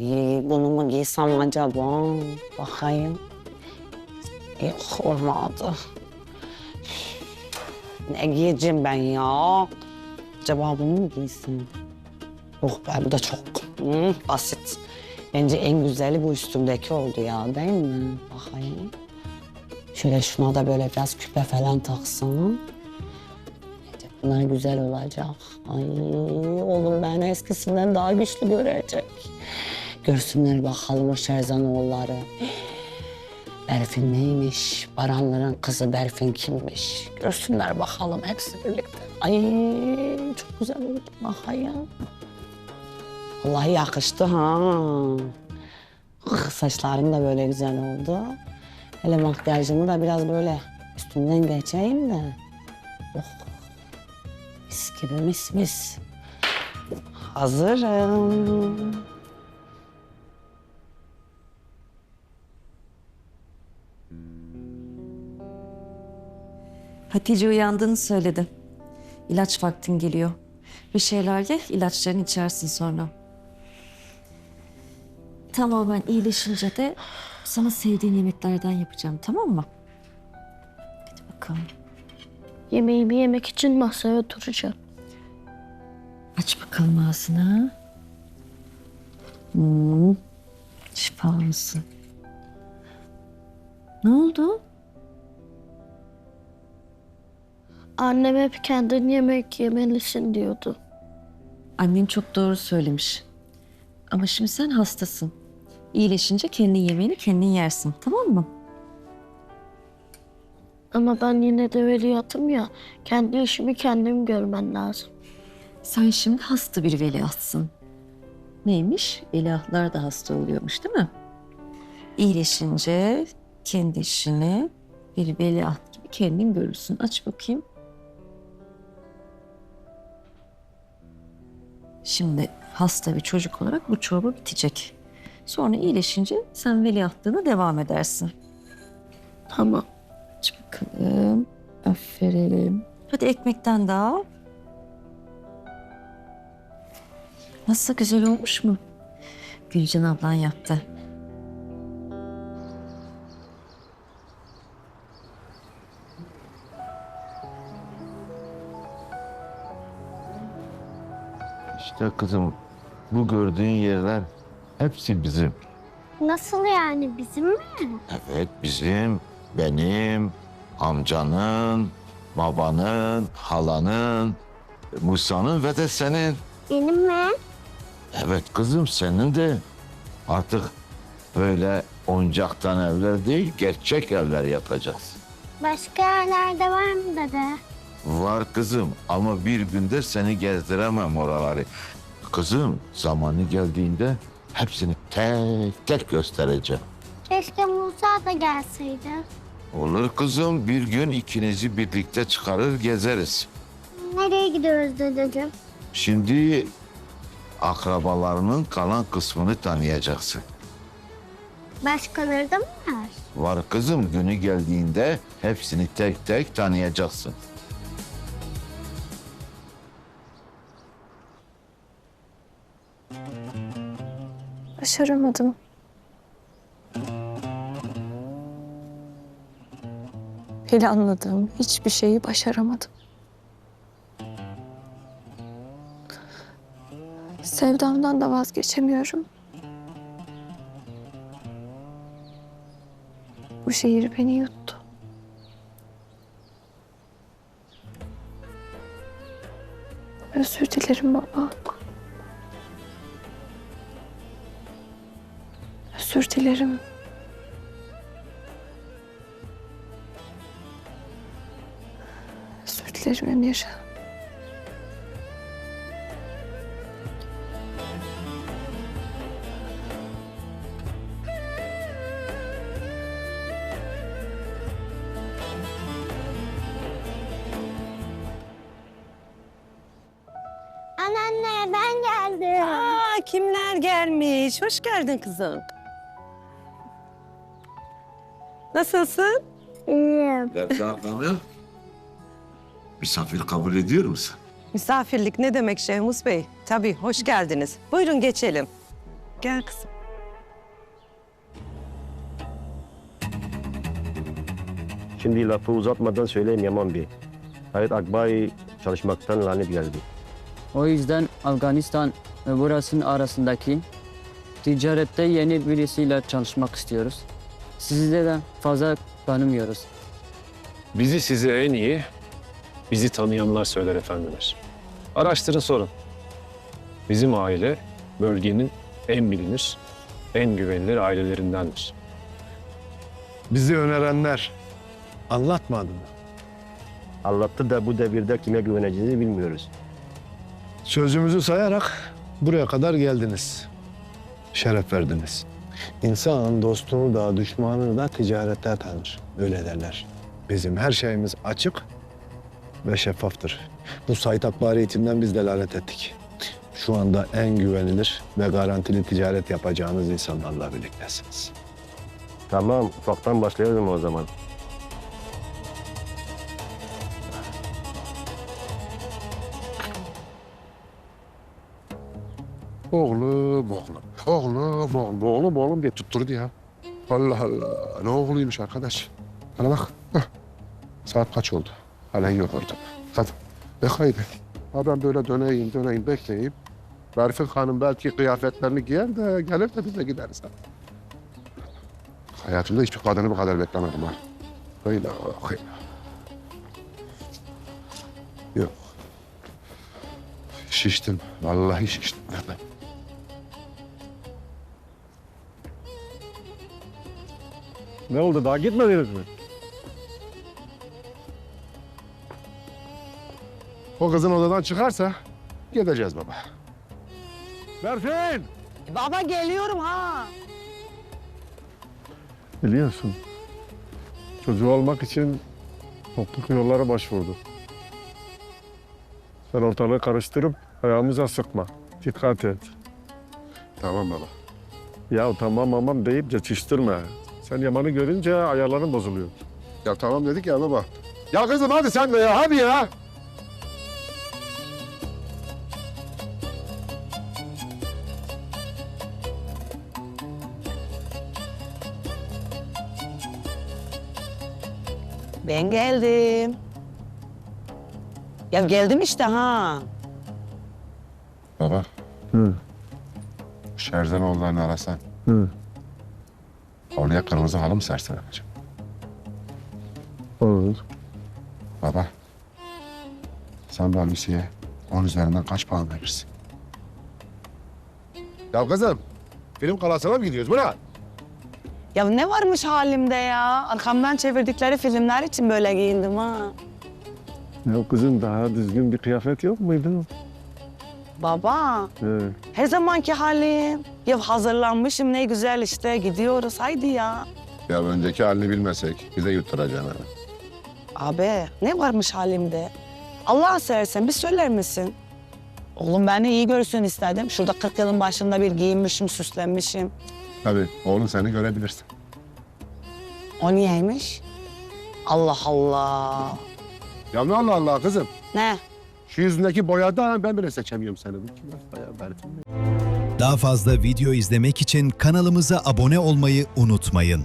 Ay, bunu mu giysem acaba? Bakayım. Yok olmadı. Ne giyeceğim ben ya? Acaba bunu mu giysem? Yok be bu da çok hı, basit. Bence en güzeli bu üstümdeki oldu ya değil mi? Bakayım. Şöyle şuna da böyle biraz küpe falan taksam. Bunlar güzel olacak. Ay oğlum ben eskisinden daha güçlü görecek. Görsünler bakalım o Şerzanoğulları. Berfin neymiş? Baranların kızı Berfin kimmiş? Görsünler bakalım hepsi birlikte. Ay çok güzel oldu bakayım. Vallahi yakıştı ha. Ah, Saçlarım da böyle güzel oldu. Hele makyajımı da biraz böyle üstünden geçeyim de. Oh. Mis gibi mis mis. Hazırım. Hatice uyandığını söyledi. İlaç vaktin geliyor. Bir şeyler ye, ilaçlarını içersin sonra. Tamamen iyileşince de sana sevdiğin yemeklerden yapacağım, tamam mı? Hadi bakalım. Yemeğimi yemek için masaya oturacağım. Aç bakalım ağzını. Hmm. Şifa olsun. Ne oldu? Annem hep kendin yemek yemelisin diyordu. Annen çok doğru söylemiş. Ama şimdi sen hastasın. İyileşince kendi yemeğini kendin yersin, tamam mı? Ama ben yine de veliahtım ya. Kendi işimi kendim görmen lazım. Sen şimdi hasta bir veliahtsın. Neymiş? Veliahtlar da hasta oluyormuş değil mi? İyileşince kendi işini bir veliaht gibi kendin görürsün. Aç bakayım. Şimdi hasta bir çocuk olarak bu çorba bitecek. Sonra iyileşince sen veliahtlığına devam edersin. Tamam. Aç bakalım. Aferin. Hadi ekmekten daha. al. Nasıl güzel olmuş mu? Gülcan ablan yaptı. İşte kızım bu gördüğün yerler hepsi bizim. Nasıl yani bizim mi? Evet bizim, benim, amcanın, babanın, halanın, Musa'nın ve de senin. Benim mi? Evet kızım senin de. Artık böyle oyuncaktan evler değil gerçek evler yapacağız. Başka yerlerde var mı dede? Var kızım ama bir günde seni gezdiremem oraları. Kızım zamanı geldiğinde hepsini tek tek göstereceğim. Keşke Musa da gelseydi. Olur kızım bir gün ikinizi birlikte çıkarır gezeriz. Nereye gidiyoruz dedeciğim? Şimdi akrabalarının kalan kısmını tanıyacaksın. Başkaları da mı var? Var kızım günü geldiğinde hepsini tek tek tanıyacaksın. Başaramadım. Planladığım hiçbir şeyi başaramadım. Sevdamdan da vazgeçemiyorum. Bu şehir beni yuttu. Özür dilerim baba. Özür dilerim. Özür dilerim Emir. Anneanne ben geldim. Aa, kimler gelmiş? Hoş geldin kızım. Nasılsın? İyiyim. Misafir kabul ediyor musun? Misafirlik ne demek Şehmus Bey? Tabii hoş geldiniz. Buyurun geçelim. Gel kızım. Şimdi lafı uzatmadan söyleyeyim Yaman Bey. Hayat Akbay çalışmaktan lanet geldi. O yüzden Afganistan ve burasının arasındaki ticarette yeni birisiyle çalışmak istiyoruz. Sizi de fazla tanımıyoruz. Bizi size en iyi, bizi tanıyanlar söyler efendiler. Araştırın sorun. Bizim aile bölgenin en bilinir, en güvenilir ailelerindendir. Bizi önerenler anlatmadı mı? Anlattı da bu devirde kime güveneceğini bilmiyoruz. Sözümüzü sayarak buraya kadar geldiniz. Şeref verdiniz. İnsan dostunu da düşmanını da ticarette tanır. Öyle derler. Bizim her şeyimiz açık ve şeffaftır. Bu Sait Akbari eğitimden biz delalet ettik. Şu anda en güvenilir ve garantili ticaret yapacağınız insanlarla birliktesiniz. Tamam ufaktan başlayalım o zaman. Oğlum, oğlum, oğlum, oğlum, oğlum, oğlum diye tutturdu ya. Allah Allah, ne oğluymuş arkadaş. Bana bak, hah. saat kaç oldu? Halen yok orada. Hadi, ne kaybı? Ha ben böyle döneyim, döneyim, bekleyeyim. Berfin Hanım belki kıyafetlerini giyer de gelir de biz de gideriz. Ha. Hayatımda hiçbir kadını bu kadar beklemedim ha. Öyle, öyle. Yok. Şiştim, vallahi şiştim. Ne oldu daha gitmediniz mi? O kızın odadan çıkarsa gideceğiz baba. Berfin! Baba geliyorum ha. Biliyorsun. Çocuğu olmak için topluluk yollara başvurdu. Sen ortalığı karıştırıp ayağımıza sıkma. Dikkat et. Tamam baba. Ya tamam tamam deyip geçiştirme. Sen Yaman'ı görünce ayarların bozuluyor. Ya tamam dedik ya baba. Ya kızım hadi sen de ya hadi ya. Ben geldim. Ya geldim işte ha. Baba. Hı. Şerzenoğullarını arasan. Hı. Oraya kırmızı halı mı sersen acaba? Olur. Baba. Sen ben Lucy'ye on üzerinden kaç puan verirsin? Ya kızım. Film kalasına mı gidiyoruz? Bu ne? Ya ne varmış halimde ya? Arkamdan çevirdikleri filmler için böyle giyindim ha. Ya kızım daha düzgün bir kıyafet yok muydu? Baba, He. her zamanki halim. Ya hazırlanmışım ne güzel işte gidiyoruz haydi ya. Ya önceki halini bilmesek bize yutturacaksın. ha. Abi ne varmış halimde? Allah seversen bir söyler misin? Oğlum beni iyi görsün istedim. Şurada 40 yılın başında bir giyinmişim, süslenmişim. Tabii oğlum seni görebilirsin. O niyeymiş? Allah Allah. Ya ne Allah Allah kızım. Ne? Şu yüzündeki boyadan ben bile seçemiyorum seni. Bu kim ya? Daha fazla video izlemek için kanalımıza abone olmayı unutmayın.